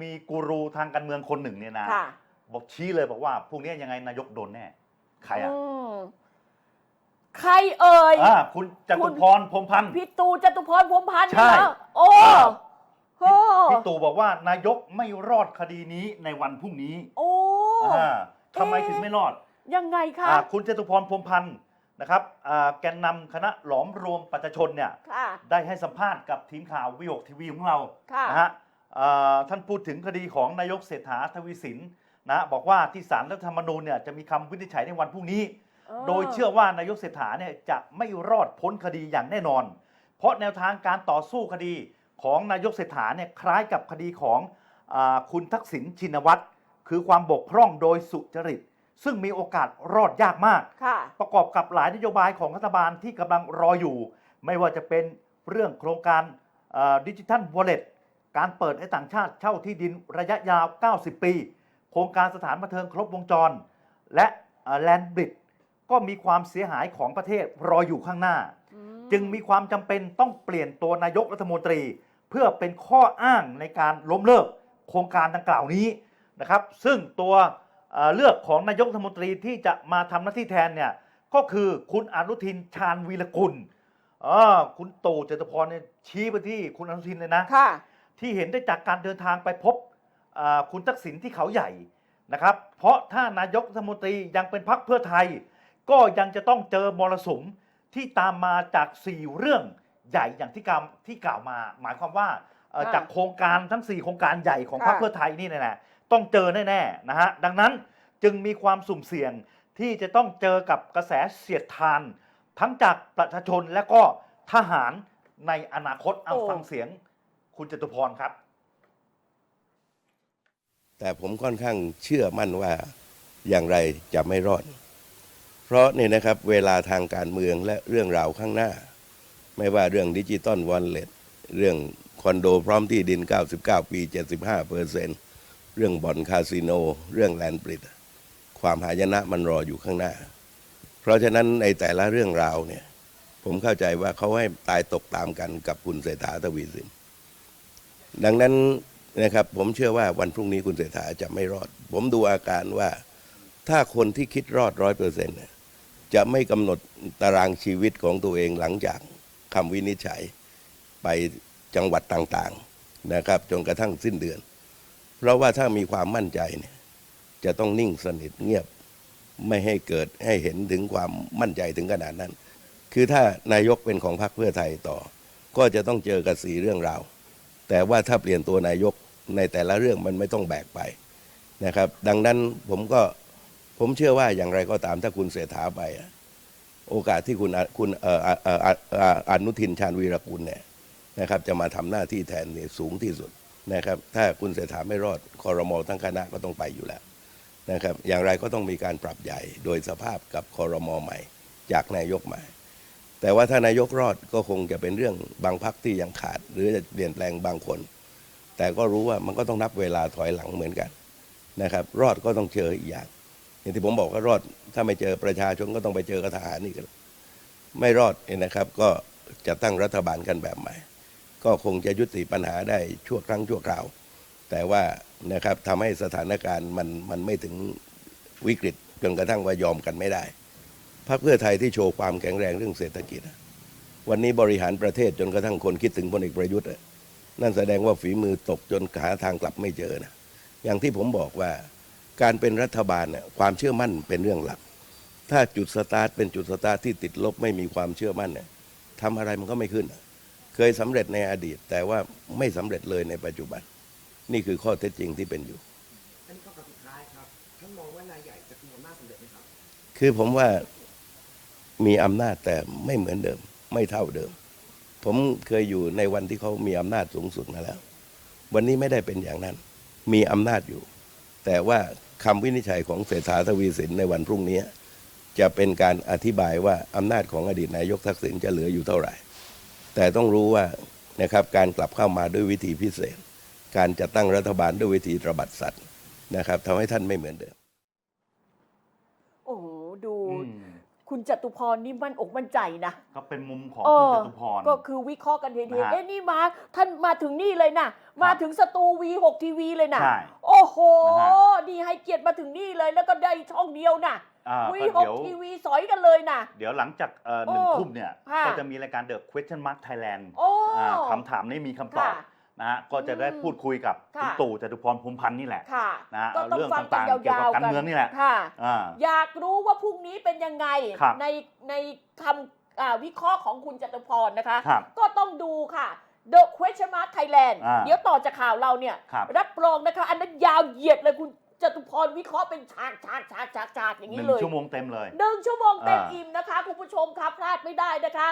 มีกูรูทางการเมืองคนหนึ่งเนี่ยนะค่ะบอกชี้เลยบอกว่าพรุ่งนี้ยังไงนายกโดนแน่ใครอะอืมใครเอ่ย อ่าคุณจตุพรพรหมพันธ์ พี่ตูจตุพรพรหมพันธ์ใช่เหรอโอ้อ่าโอ้พี่ตู่บอกว่านายกไม่รอดคดีนี้ในวันพรุ่งนี้โอ้ อ่าทำไมเอ๊ะ ถึงไม่รอด ยังไงคะ อ่าคุณจตุพรพรหมพันธ์นะครับอ่าแกนนำคณะหลอมรวมประชาชนเนี่ยค่ะ ได้ให้สัมภาษณ์กับทีมข่าววิโอกทีวีของเราค่ะ นะฮะอ่า ท่านพูดถึงคดีของนายกเศรษฐาทวีสินนะบอกว่าที่ศาลรัฐธรรมนูญเนี่ยจะมีคำวินิจฉัยในวันพรุ่งนี้ โดยเชื่อว่านายกเศรษฐาเนี่ยจะไม่รอดพ้นคดีอย่างแน่นอน เพราะแนวทางการต่อสู้คดีของนายกเศรษฐาเนี่ยคล้ายกับคดีของอาคุณทักษิณชินวัตรคือความบกพร่องโดยสุจริต ซึ่งมีโอกาสรอดยากมากค่ะประกอบกับหลายนโยบายของรัฐบาลที่กำลังรออยู่ ไม่ว่าจะเป็นเรื่องโครงการดิจิทัลวอลเล็ต การเปิดให้ต่างชาติเช่าที่ดินระยะยาว 90 ปี โครงการสถานบันเทิงครบวงจร และแลนบริดก็มีความเสียหายของประเทศรออยู่ข้างหน้าอืจึงมีความจำเป็นต้องเปลี่ยนตัวนายกรัฐมนตรี เพื่อเป็นข้ออ้างในการล้มเลิก โครงการดังกล่าวนี้นะครับ ซึ่งตัวเอ่อเลือกของนายกรัฐมนตรีที่จะมาทำหน้าที่แทนเนี่ยก็คือคุณอนุทินชาญวีรกุลเออคุณตู่จตุพรเนี่ยชี้ไปที่คุณอนุทินเลยนะค่ะ ที่เห็นได้จากการเดินทางไปพบอ่าคุณทักษิณที่เขาใหญ่นะครับ เพราะถ้านายกรัฐมนตรียังเป็นพักเพื่อไทย ก็ยังจะต้องเจอมรสุมที่ตามมาจาก4เรื่องใหญ่อย่างที่กล่าวที่กล่าวมา หมายความว่าเอ่อค่ะจากโครงการทั้ง 4 โครงการใหญ่ของพรรคค่ะเพื่อไทยนี่แหละต้องเจอแน่ๆนะฮะดังนั้นจึงมีความสุ่มเสี่ยงที่จะต้องเจอกับกระแสเสียดทาน ทั้งจากประชาชนและก็ทหารในอนาคตเอาโอ้ฟังเสียง คุณจตุพรครับ แต่ผมค่อนข้างเชื่อมั่นว่าอย่างไรจะไม่รอด เพราะเนี่ยนะครับเวลาทางการเมืองและเรื่องราวข้างหน้า ไม่ว่าเรื่องดิจิตอลวอลเล็ตเรื่องคอนโดพร้อมที่ดิน 99 ปี 75เปอร์เซ็นเรื่องบ่อนคาสิโน เรื่องแลนด์บริด ความหายนะมันรออยู่ข้างหน้า เพราะฉะนั้นในแต่ละเรื่องราวเนี่ย ผมเข้าใจว่าเขาให้ตายตกตามกันกับคุณเศรษฐาทวีสิน ดังนั้นนะครับผมเชื่อว่าวันพรุ่งนี้คุณเศรษฐาจะไม่รอด ผมดูอาการว่าถ้าคนที่คิดรอดร้อยเปอร์เซ็นต์จะไม่กำหนดตารางชีวิตของตัวเองหลังจากคำวินิจฉัยไปจังหวัดต่างๆนะครับจนกระทั่งสิ้นเดือน เพราะว่าถ้ามีความมั่นใจเนี่ยจะต้องนิ่งสนิทเงียบไม่ให้เกิดให้เห็นถึงความมั่นใจถึงขนาดนั้น คือถ้านายกเป็นของพรรคเพื่อไทยต่อ ก็จะต้องเจอกับสีเรื่องราว แต่ว่าถ้าเปลี่ยนตัวนายกในแต่ละเรื่องมันไม่ต้องแบกไปนะครับ ดังนั้นผมก็ผมเชื่อว่าอย่างไรก็ตามถ้าคุณเสถาไป โอกาสที่คุณคุณอนุทินชาญวีรกุลเนี่ยนะครับ จะมาทำหน้าที่แทนเนี่ยสูงที่สุดนะครับ ถ้าคุณเสถาไม่รอดคอรมอทั้งคณะก็ต้องไปอยู่แล้วนะครับ อย่างไรก็ต้องมีการปรับใหญ่โดยสภาพกับคอรมอใหม่ จากนายกใหม่ แต่ว่าถ้านายกรอดก็คงจะเป็นเรื่องบางพักที่ยังขาด หรือจะเปลี่ยนแปลงบางคน แต่ก็รู้ว่ามันก็ต้องนับเวลาถอยหลังเหมือนกันนะครับ รอดก็ต้องเจออีกอย่าง อย่างที่ผมบอกว่ารอดถ้าไม่เจอประชาชนก็ต้องไปเจอกับทหารนี่กันไม่รอดเนี่ยนะครับ ก็จะตั้งรัฐบาลกันแบบใหม่ ก็คงจะยุติปัญหาได้ชั่วครั้งชั่วคราว แต่ว่านะครับทำให้สถานการณ์มันมันไม่ถึงวิกฤตจนกระทั่งว่ายอมกันไม่ได้ พรรคเพื่อไทยที่โชว์ความแข็งแรงเรื่องเศรษฐกิจอะวันนี้บริหารประเทศจนกระทั่งคนคิดถึงพลเอกประยุทธ์อะนั่นแสดงว่าฝีมือตกจนหาทางกลับไม่เจอนะอย่างที่ผมบอกว่าการเป็นรัฐบาลเนี่ยความเชื่อมั่นเป็นเรื่องหลัก ถ้าจุดสตาร์ทเป็นจุดสตาร์ทที่ติดลบไม่มีความเชื่อมั่นเนี่ยทำอะไรมันก็ไม่ขึ้นอะเคยสำเร็จในอดีต แต่ว่าไม่สำเร็จเลยในปัจจุบัน นี่คือข้อเท็จจริงที่เป็นอยู่อันนี้ก็คำสุดท้ายครับท่านมองว่านายใหญ่จะคุมอำนาจสำเร็จไหมครับ คือผมว่า มีอำนาจแต่ไม่เหมือนเดิม ไม่เท่าเดิม ผมเคยอยู่ในวันที่เขามีอำนาจสูงสุดมาแล้ว วันนี้ไม่ได้เป็นอย่างนั้น มีอำนาจอยู่ แต่ว่าคำวินิจฉัยของเศรษฐาทวีสินในวันพรุ่งนี้ จะเป็นการอธิบายว่าอำนาจของอดีตนายกทักษิณจะเหลืออยู่เท่าไหร่ แต่ต้องรู้ว่านะครับการกลับเข้ามาด้วยวิธีพิเศษ การจัดตั้งรัฐบาลด้วยวิธีตระบัดสัตว์นะครับทำให้ท่านไม่เหมือนเดิม โอ้โห ดู อืม คุณจตุพรนี่มั่นอกมั่นใจนะ ก็เป็นมุมของเอคุณอ จตุพร ก็คือวิเคราะห์กันเทนะฮะๆเอ๊ะนี่มาท่านมาถึงนี่เลยนะมาถึงสตูวีหกทีวีเลยนะใช่ โอ้โหนะฮะดีให้เกียรติมาถึงนี่เลยแล้วก็ได้ช่องเดียวนะอ่าวีก็หกเดี๋ยว ทีวีสอยกันเลยนะ เดี๋ยวหลังจากเอ่อโอ้หนึ่งทุ่มเนี่ย ค่ะ ก็จะมีรายการ The Question Mark Thailand โอ้ อ่าคำถามนี้มีคำตอบ ค่ะ นะฮะก็จะได้พูดคุยกับค่ะ คุณตู่จตุพรพรหมพันธ์นี่แหละค่ะนะฮะก็ต้องเรื่องฟังกันต่างๆ เกี่ยวกับยาวๆการเมืองนี่แหละค่ะ อ่า อยากรู้ว่าพรุ่งนี้เป็นยังไง ครับ ในในคำอ่าวิเคราะห์ของคุณจตุพรนะคะ ครับ ก็ต้องดูค่ะ The Question Mark Thailand อ่า เดี๋ยวต่อจากข่าวเราเนี่ย ครับ รับรองนะคะ อันนั้นยาวเหยียดเลยคุณจตุพรวิเคราะห์เป็นฉากฉากฉากฉากฉากอย่างหนี้นึ่งเลยชั่วโมงเต็มเลย หนึ่งชั่วโมงเต็มอ่า อิ่มนะคะ คุณผู้ชมครับพลาดไม่ได้นะคะ